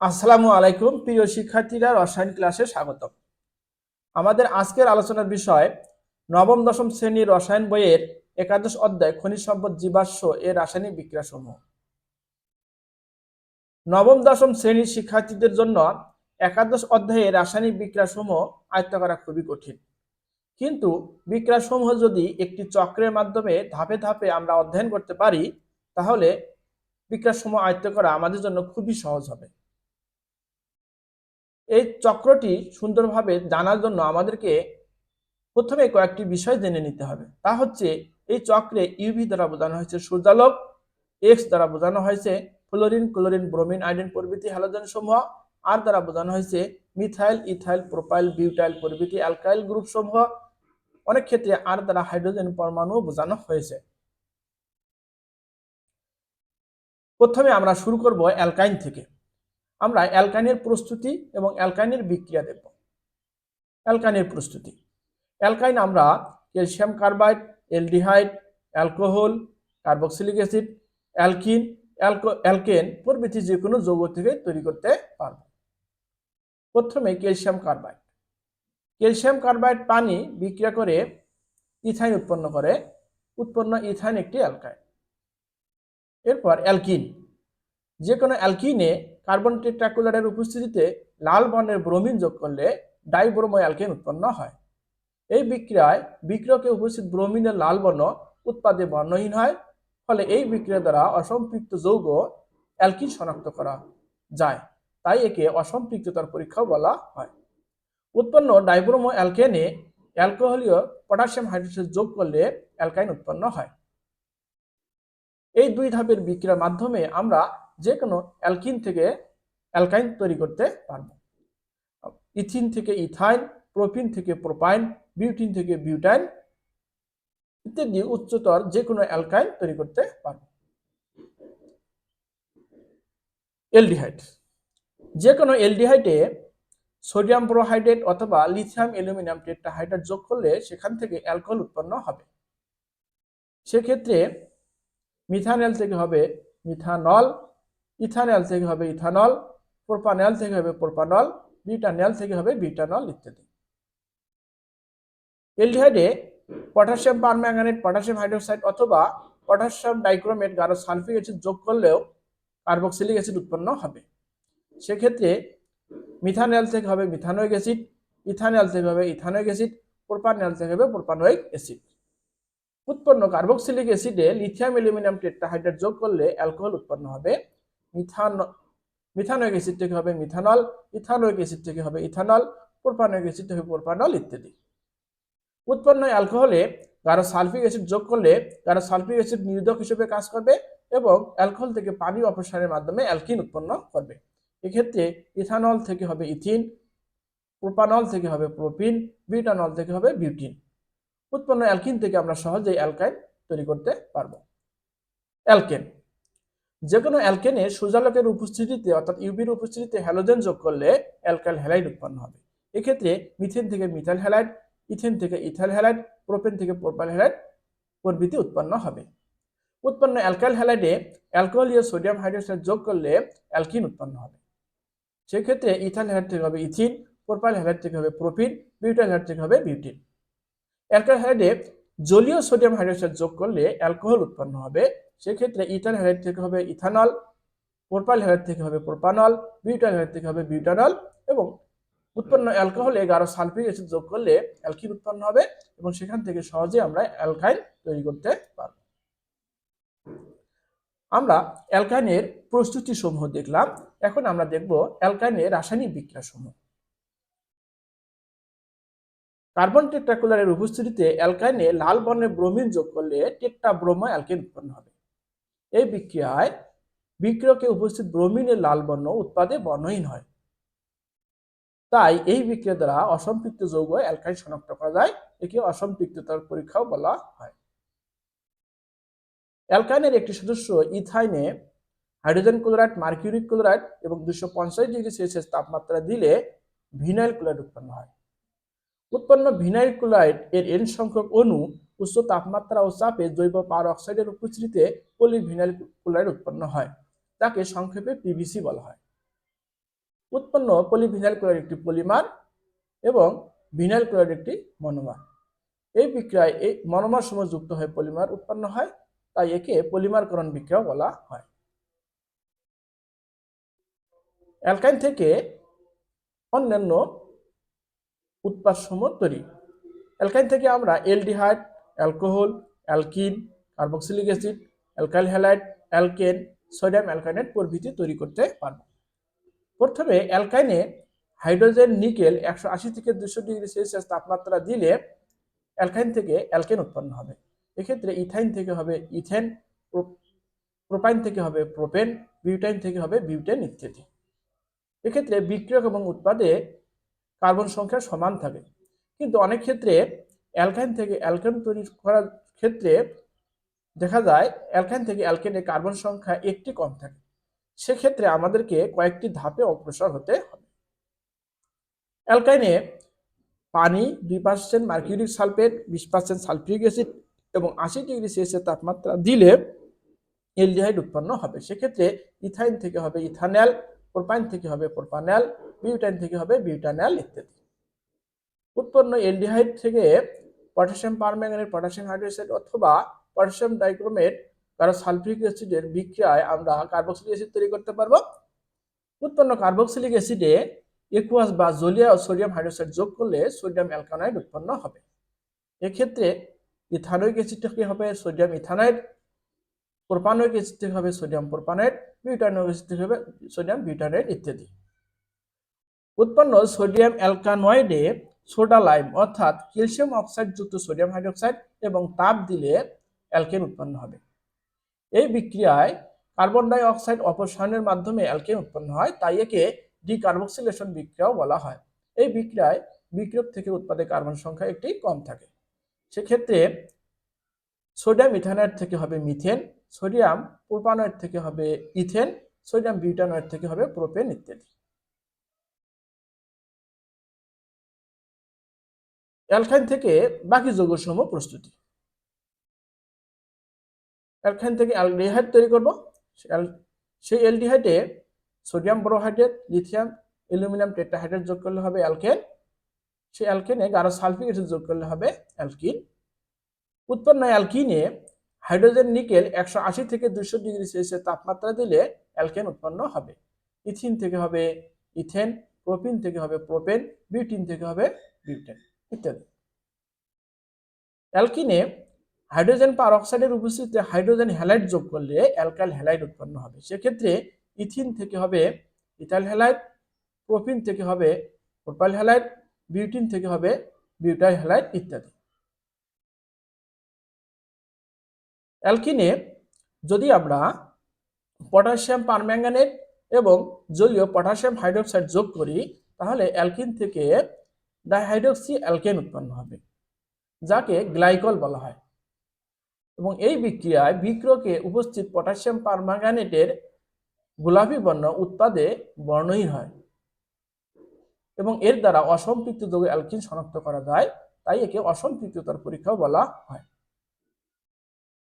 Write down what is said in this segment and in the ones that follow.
আসসালামু আলাইকুম, প্রিয় শিক্ষার্থীরা, রসায়ন ক্লাসে স্বাগত আমাদের আজকের আলোচনার বিষয়, নবম, দশম শ্রেণির রসায়ন বইয়ের একাদশ অধ্যায় খনিজ সম্পদ, জীবাশ্ম এর রাসায়নিক বিক্রিয়া সমূহ নবম, দশম শ্রেণির শিক্ষার্থীদের জন্য একাদশ অধ্যায়ে রাসায়নিক বিক্রিয়া সমূহ আয়ত্ত করা খুবই কঠিন। কিন্তু বিক্রিয়া সমূহ যদি একটি চক্রের মাধ্যমে ধাপে ধাপে আমরা অধ্যয়ন করতে পারি, তাহলে বিক্রিয়া সমূহ আয়ত্ত করা আমাদের জন্য খুবই সহজ হবে। এই চক্রটি সুন্দরভাবে জানার জন্য আমাদেরকে প্রথমে কয়েকটি বিষয় জেনে নিতে হবে। তা হচ্ছে, এই চক্রে ইউভি দ্বারা বোঝানো হয়েছে সূর্যালোক এক্স দ্বারা বোঝানো হয়েছে ফ্লোরিন, ক্লোরিন, ব্রোমিন আইডেন প্রভৃতি হ্যালোজেন সমূহ আর দ্বারা বোঝানো হয়েছে মিথাইল, ইথাইল, প্রোপাইল, বিউটাইল প্রভৃতি অ্যালকাইল গ্রুপ সমূহ অনেক ক্ষেত্রে আর দ্বারা হাইড্রোজেন পরমাণু বোঝানো হয়েছে। প্রথমে আমরা শুরু করব অ্যালকাইন থেকে। আমরা অ্যালকাইনের প্রস্তুতি এবং অ্যালকাইনের বিক্রিয়া দেখব। অ্যালকাইনের প্রস্তুতি। অ্যালকাইন আমরা calcium carbide aldehyde alcohol, carboxylic acid, alkene, অ্যালকো, alkane প্রভৃতি যে কোনো যৌগ থেকে তৈরি করতে পারব। প্রথমে ক্যালসিয়াম কার্বাইড। ক্যালসিয়াম কার্বাইড পানি বিক্রিয়া করে ইথাইন উৎপন্ন করে। উৎপন্ন ইথাইন একটি অ্যালকাইন। এরপর অ্যালকিন। যে কোনো অ্যালকিনে কার্বন টেট্রাকুলারের উপস্থিতিতে লাল বর্ণের ব্রোমিন যোগ করলে ডাইব্রোমো অ্যালকেন উৎপন্ন হয়। এই বিক্রিয়ায় বিক্রিয়কে উপস্থিত ব্রোমিনের লাল বর্ণ উৎপাদে বর্ণহীন হয়, ফলে এই বিক্রিয়া দ্বারা অসম্পৃক্ত যৌগ অ্যালকিন শনাক্ত করা যায়, তাই একে অসম্পৃক্ততার পরীক্ষাও বলা হয়। উৎপন্ন ডাইব্রোমো অ্যালকেনে অ্যালকোহলীয় পটাশিয়াম হাইড্রোক্সাইড যোগ করলে অ্যালকাইন উৎপন্ন হয়। এই দুই ধাপের বিক্রিয়ার মাধ্যমে আমরা যে কোনো অ্যালকিন থেকে অ্যালকাইন তৈরি করতে পারব। ইথিন থেকে ইথাইন, প্রোপিন থেকে প্রোপাইন, বিউটিন থেকে বিউটাইন ইত্যাদি উচ্চতর যে কোনো অ্যালকাইন তৈরি করতে পারব। এলডিহাইড। যে কোনো এলডিহাইডে সোডিয়াম ব্রোহাইড্রেট অথবা লিথিয়াম অ্যালুমিনিয়াম টেট্রাহাইড্রেট যোগ করলে সেখান থেকে অ্যালকোহল উৎপন্ন হবে। সেক্ষেত্রে মিথানল থেকে হবে মিথানল ইথানল থেকে হবে ইথানল, প্রোপানল থেকে হবে প্রোপানল বিউটানল থেকে হবে বিটানল ইত্যাদি। এলডিহাইডে পটাশিয়াম পারম্যাঙ্গানেট, পটাশিয়াম হাইড্রোক্সাইড অথবা পটাশিয়াম ডাইক্রোমেট গাঢ় সালফিক অ্যাসিড যোগ করলেও কার্বক্সিলিক অ্যাসিড উৎপন্ন হবে। সেক্ষেত্রে মিথানল থেকে হবে মিথানোইক অ্যাসিড, ইথানল থেকে হবে ইথানোইক অ্যাসিড, প্রোপানল থেকে হবে প্রোপানোইক অ্যাসিড। উৎপন্ন কার্বক্সিলিক অ্যাসিডে লিথিয়াম অ্যালুমিনিয়াম টেট্রাহাইড্রেট যোগ করলে অ্যালকোহল উৎপন্ন হবে। মিথান মিথানোইক অ্যাসিড থেকে হবে? মিথানল ইথানোইক অ্যাসিড থেকে হবে? ইথানল প্রোপানোইক অ্যাসিড থেকে প্রোপানল ইত্যাদি। উৎপন্ন অ্যালকোহলে গাঢ় সালফিক অ্যাসিড যোগ করলে গাঢ় সালফিক অ্যাসিড নিরোধক হিসেবে কাজ করবে এবং অ্যালকোহল থেকে পানি অপসারণের মাধ্যমে অ্যালকিন উৎপন্ন করবে। এক্ষেত্রে ইথানল থেকে হবে ইথিন, প্রোপানল থেকে হবে প্রোপিন বিউটানল থেকে হবে বিউটিন। উৎপন্ন অ্যালকিন থেকে আমরা সহজেই অ্যালকাইন তৈরি করতে পারব। অ্যালকেন যে কোনো অ্যালকেনে সূর্যালোকের উপস্থিতিতে, অর্থাৎ ইউবির উপস্থিতিতে হ্যালোজেন যোগ করলে অ্যালকাইল হ্যালাইড উৎপন্ন হবে। এক্ষেত্রে মিথেন থেকে মিথাইল হ্যালাইড ইথেন থেকে ইথাইল হ্যালাইড প্রোপেন থেকে প্রোপাইল হ্যালাইড প্রভৃতি উৎপন্ন হবে। উৎপন্ন অ্যালকাইল হ্যালাইডে অ্যালকোহলীয় সোডিয়াম হাইড্রোক্সাইড যোগ করলে অ্যালকিন উৎপন্ন হবে। সেক্ষেত্রে ইথাইল হ্যালাইড থেকে হবে ইথিন প্রোপাইল হ্যালাইড থেকে হবে প্রোপিন বিউটাইল হ্যালাইড থেকে হবে বিউটিন অ্যালকাইল হ্যালাইডে জলীয় সোডিয়াম হাইড্রোক্সাইড যোগ করলে অ্যালকোহল উৎপন্ন হবে। সেক্ষেত্রে ইথাইল হ্যালাইড থেকে হবে ইথানল, প্রোপাইল হ্যালাইড থেকে হবে প্রোপানল, বিউটাইল হ্যালাইড থেকে হবে বিউটানল এবং উৎপন্ন অ্যালকোহলে গাঢ় সালফিক অ্যাসিড যোগ করলে অ্যালকিন উৎপন্ন হবে এবং সেখান থেকে সহজে আমরা অ্যালকাইন তৈরি করতে পারব। আমরা অ্যালকাইনের প্রস্তুতি সমূহ দেখলাম। এখন আমরা দেখব অ্যালকাইনের রাসায়নিক বিক্রিয়া সমূহ কার্বন টেট্রাকুলারের উপস্থিতিতে অ্যালকাইনে লাল বর্ণের ব্রোমিন যোগ করলে টেট্রা ব্রোমো অ্যালকেন উৎপন্ন হবে। এই বিক্রিয়ায় বিক্রিয়কে উপস্থিত ব্রোমিনের লাল বর্ণ উৎপাদে বর্ণহীন হয়। তাই এই বিক্রিয়া দ্বারা অসম্পৃক্ত যৌগ অ্যালকাইন শনাক্ত করা যায়, একে অসম্পৃক্ততার পরীক্ষাও বলা হয়। অ্যালকাইনের একটি সদস্য ইথাইনে হাইড্রোজেন ক্লোরাইড, মার্কিউরিক ক্লোরাইড এবং দুশো পঞ্চাশ ডিগ্রি সেলসিয়াস তাপমাত্রা দিলে ভিনাইল ক্লোরাইড উৎপন্ন হয়। উৎপন্ন ভিনাইল ক্লোরাইড এর এন সংখ্যক অণু উচ্চ তাপমাত্রা ও চাপে জৈব পার অক্সাইডের উপস্থিতিতে পলিভিনাইল ক্লোরাইড উৎপন্ন হয় তাকে সংক্ষেপে পিভিসি বলা হয়। উৎপন্ন পলিভিনাইল ক্লোরাইড একটি পলিমার এবং ভিনাইল ক্লোরাইড একটি মনোমার। এই বিক্রিয়ায় এই মনোমার সময় যুক্ত হয়ে পলিমার উৎপন্ন হয়, তাই একে পলিমারকরণ বিক্রিয়া বলা হয়। অ্যালকাইন থেকে অন্যান্য উৎপাদ সমূহ তৈরি। অ্যালকাইন থেকে আমরা aldehyde, alcohol, alkene, carboxylic acid alkyl halide alkane, sodium alkynate প্রভৃতি তৈরি করতে পারব। প্রথমে অ্যালকাইনে হাইড্রোজেন নিকেল একশো আশি থেকে দুশো ডিগ্রি সেলসিয়াস তাপমাত্রা দিলে অ্যালকাইন থেকে অ্যালকেন উৎপন্ন হবে। এক্ষেত্রে ইথাইন থেকে হবে ইথেন প্রোপাইন থেকে হবে প্রোপেন, বিউটাইন থেকে হবে বিউটেন ইত্যাদি। এক্ষেত্রে বিক্রিয়ক এবং উৎপাদে কার্বন সংখ্যা সমান থাকে। কিন্তু অনেক ক্ষেত্রে অ্যালকাইন থেকে অ্যালকেন তৈরি করার ক্ষেত্রে দেখা যায় অ্যালকাইন থেকে অ্যালকেনে কার্বন সংখ্যা একটি কম থাকে। সেক্ষেত্রে আমাদেরকে কয়েকটি ধাপে অগ্রসর হতে হবে। অ্যালকাইনে পানি দুই পার্সেন্ট মার্কিউরিক সালফেট, বিশ পার্সেন্ট সালফিউরিক অ্যাসিড এবং আশি ডিগ্রি সেলসিয়াস তাপমাত্রা দিলে এলডিহাইড উৎপন্ন হবে। সেক্ষেত্রে ইথাইন থেকে হবে ইথানল প্রোপাইন থেকে হবে প্রোপানল বিউটাইন থেকে হবে বিউটানল ইত্যাদি। উৎপন্ন এলডিহাইড থেকে পটাশিয়াম পারম্যাঙ্গানেট পটাশিয়াম হাইড্রোক্সাইড অথবা পটাশিয়াম ডাইক্রোমেট কারও সালফিউরিক অ্যাসিডের বিক্রিয়ায় আমরা কার্বক্সিলিক অ্যাসিড তৈরি করতে পারব। উৎপন্ন কার্বক্সিলিক অ্যাসিডে একুয়াস বা জলিয়া সোডিয়াম হাইড্রোক্সাইড যোগ করলে সোডিয়াম অ্যালকানাইড উৎপন্ন হবে। এক্ষেত্রে ইথানোইক অ্যাসিড থেকে হবে? সোডিয়াম ইথানাইড প্রোপানোইক অ্যাসিড হবে? সোডিয়াম প্রোপানাইড বিউটানোইক অ্যাসিড হবে? সোডিয়াম বিউটানাইড ইত্যাদি। উৎপন্ন সোডিয়াম অ্যালকানয়েডে সোডা লাইম অর্থাৎ ক্যালসিয়াম অক্সাইড যুক্ত সোডিয়াম হাইড্রোক্সাইড এবং তাপ দিলে অ্যালকেন উৎপন্ন হবে। এই বিক্রিয়ায় কার্বন ডাই অক্সাইড অপসারণের মাধ্যমে অ্যালকেন উৎপন্ন হয়, তাই একে ডিকার্বক্সিলেশন বিক্রিয়াও বলা হয়। এই বিক্রিয়ায় বিক্রিয়ক থেকে উৎপাদে কার্বন সংখ্যা একটি কম থাকে। সেক্ষেত্রে সোডিয়াম ইথানয়েড থেকে হবে মিথেন, সোডিয়াম প্রোপানয়েড থেকে হবে ইথেন, সোডিয়াম বিউটানয়েড থেকে হবে প্রোপেন ইত্যাদি। অ্যালকাইন থেকে বাকি যৌগসমূহ প্রস্তুতি। অ্যালকাইন থেকে অ্যালডিহাইড তৈরি করব। সেই অ্যালডিহাইডে sodium borohydride, lithium, aluminium tetrahydride যোগ করলে হবে অ্যালকেন। সেই অ্যালকেনে গাঢ় সালফিক অ্যাসিড যোগ করলে হবে অ্যালকিন। উৎপন্ন অ্যালকিনে হাইড্রোজেন নিকেল একশো আশি থেকে দুশো ডিগ্রি সেলসিয়াস তাপমাত্রা দিলে অ্যালকেন উৎপন্ন হবে। ইথিন থেকে হবে ইথেন, প্রোপিন থেকে হবে প্রোপেন বিউটিন থেকে হবে বিউটেন ইত্যাদি। অ্যালকিনে হাইড্রোজেন পার অক্সাইডের উপস্থিতিতে হাইড্রোজেন হ্যালাইড যোগ করলে অ্যালকাইল হ্যালাইড উৎপন্ন হবে। সেক্ষেত্রে ইথিন থেকে হবে ইথাইল হ্যালাইড, প্রোপিন থেকে হবে প্রোপাইল হ্যালাইড, বিউটিন থেকে হবে বিউটাইল হ্যালাইড ইত্যাদি। অ্যালকিনে যদি আমরা পটাশিয়াম পারম্যাঙ্গানেট এবং জলীয় পটাশিয়াম হাইড্রোক্সাইড যোগ করি, তাহলে অ্যালকিন থেকে ডাইহাইড্রক্সি অ্যালকেন উৎপন্ন হবে, যাকে গ্লাইকল বলা হয়। এবং এই বিক্রিয়ায় বিক্রকে উপস্থিত পটাশিয়াম পারম্যাঙ্গানেটের গোলাপি বর্ণ উৎপাদে বর্ণহীন হয় এবং এর দ্বারা অসম্পৃক্ত যোগ অ্যালকিন শনাক্ত করা যায়, তাই একে অসম্পৃক্ততার পরীক্ষাও বলা হয়।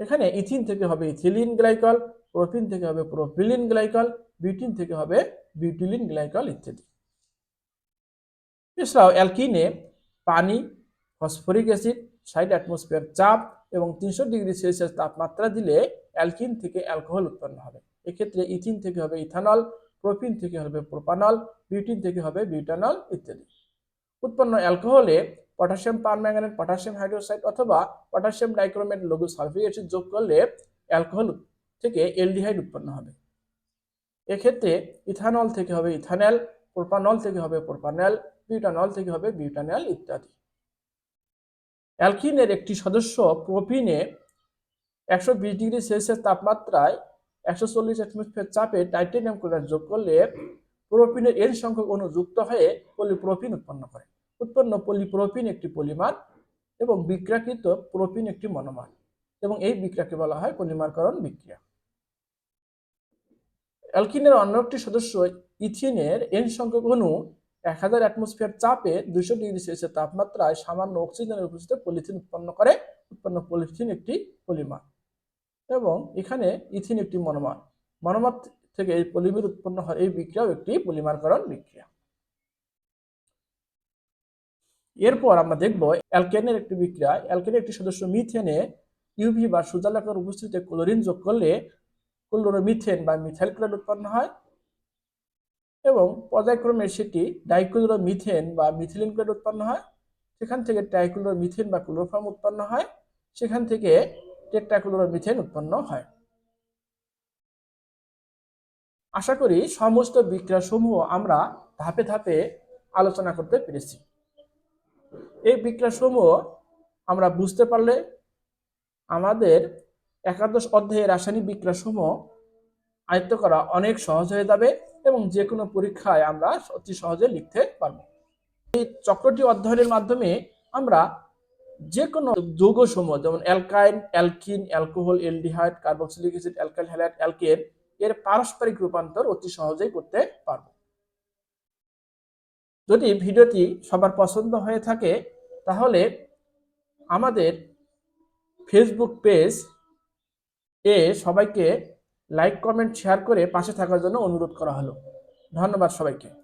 এখানে ইথিন থেকে হবে ইথিলিন গ্লাইকল, প্রোপিন থেকে হবে প্রোপিলিন গ্লাইকল বিউটিন থেকে হবে বিউটিলিন গ্লাইকল ইত্যাদি। এছাড়াও অ্যালকিনে পানি, ফসফরিক অ্যাসিড ষাট অ্যাটমসফিয়ার চাপ এবং তিনশো ডিগ্রি সেলসিয়াস তাপমাত্রা দিলে অ্যালকিন থেকে অ্যালকোহল উৎপন্ন হবে। এক্ষেত্রে ইথিন থেকে হবে ইথানল, প্রোপিন থেকে হবে প্রোপানল বিউটিন থেকে হবে বিউটানল ইত্যাদি। উৎপন্ন অ্যালকোহলে পটাশিয়াম পারম্যাঙ্গানেট, পটাশিয়াম হাইড্রোক্সাইড অথবা পটাশিয়াম ডাইক্রোমেট লঘু সালফিক অ্যাসিড যোগ করলে অ্যালকোহল থেকে এলডিহাইড উৎপন্ন হবে। এক্ষেত্রে ইথানল থেকে হবে ইথানল, প্রোপানল থেকে হবে প্রোপানল, বিউটানল থেকে হবে বিউটানল ইত্যাদি। অ্যালকিনের একটি সদস্য প্রোপিনে একশো বিশ ডিগ্রি সেলসিয়াস তাপমাত্রায় একশো চল্লিশ অ্যাটমসফিয়ার চাপে টাইটেনিয়াম ক্লোরাইড যোগ করলে প্রোপিনের এন সংখ্যক অনুযুক্ত হয়ে পলিপ্রোপিন উৎপন্ন করে। উৎপন্ন পলিপ্রোপিন একটি পলিমার এবং বিক্রাকৃত প্রোপিন একটি মনোমার এবং এই বিক্রিয়াকে বলা হয় পলিমারকরণ বিক্রিয়া। অ্যালকিনের অন্য একটি সদস্য ইথিনের এন সংখ্যক অণু এক হাজার অ্যাটমসফিয়ার চাপে দুশো ডিগ্রি সেলসিয়াস তাপমাত্রায় সামান্য অক্সিজেনের উপস্থিতিতে পলিথিন উৎপন্ন করে, উৎপন্ন পলিথিন একটি পলিমার এবং এখানে ইথিন একটি মনোমার মনোমার থেকে এই পলিমার উৎপন্ন হয়, এই বিক্রিয়াও একটি পলিমারকরণ বিক্রিয়া। এরপর আমরা দেখব অ্যালকেনের একটি বিক্রিয়া। অ্যালকেনের একটি সদস্য মিথেনে ইউভি বা সুজালাকার উপস্থিতিতে ক্লোরিন যোগ করলে ক্লোরোমিথেন বা মিথাইল ক্লোরাইড উৎপন্ন হয় এবং পর্যায়ক্রমে সেটি ডাইক্লোরোমিথেন বা মিথিলিন ক্লোরাইড উৎপন্ন হয়। সেখান থেকে ট্রাইক্লোরোমিথেন বা ক্লোরোফর্ম উৎপন্ন হয়। সেখান থেকে টেট্রাক্লোরোমিথেন উৎপন্ন হয়। আশা করি সমস্ত বিক্রিয়াসমূহ আমরা ধাপে ধাপে আলোচনা করতে পেরেছি। এই বিক্রিয়া সমূহ আমরা বুঝতে পারলে আমাদের একাদশ অধ্যায়ে রাসায়নিক বিক্রিয়া সমূহ আয়ত্ত করা অনেক সহজ হয়ে যাবে এবং যে কোনো পরীক্ষায় আমরা অতি সহজে লিখতে পারব। এই চক্রটি অধ্যয়নের মাধ্যমে আমরা যে কোনো যৌগ সমূহ যেমন alkyne, alkene, alcohol aldehyde carboxylic acid alkyl halide, alkane, এর পারস্পরিক রূপান্তর অতি সহজেই করতে পারব। যদি ভিডিওটি সবার পছন্দ হয়ে থাকে তাহলে আমাদের ফেসবুক পেজ এ সবাইকে লাইক কমেন্ট শেয়ার করে পাশে থাকার জন্য অনুরোধ করা হলো। ধন্যবাদ সবাইকে।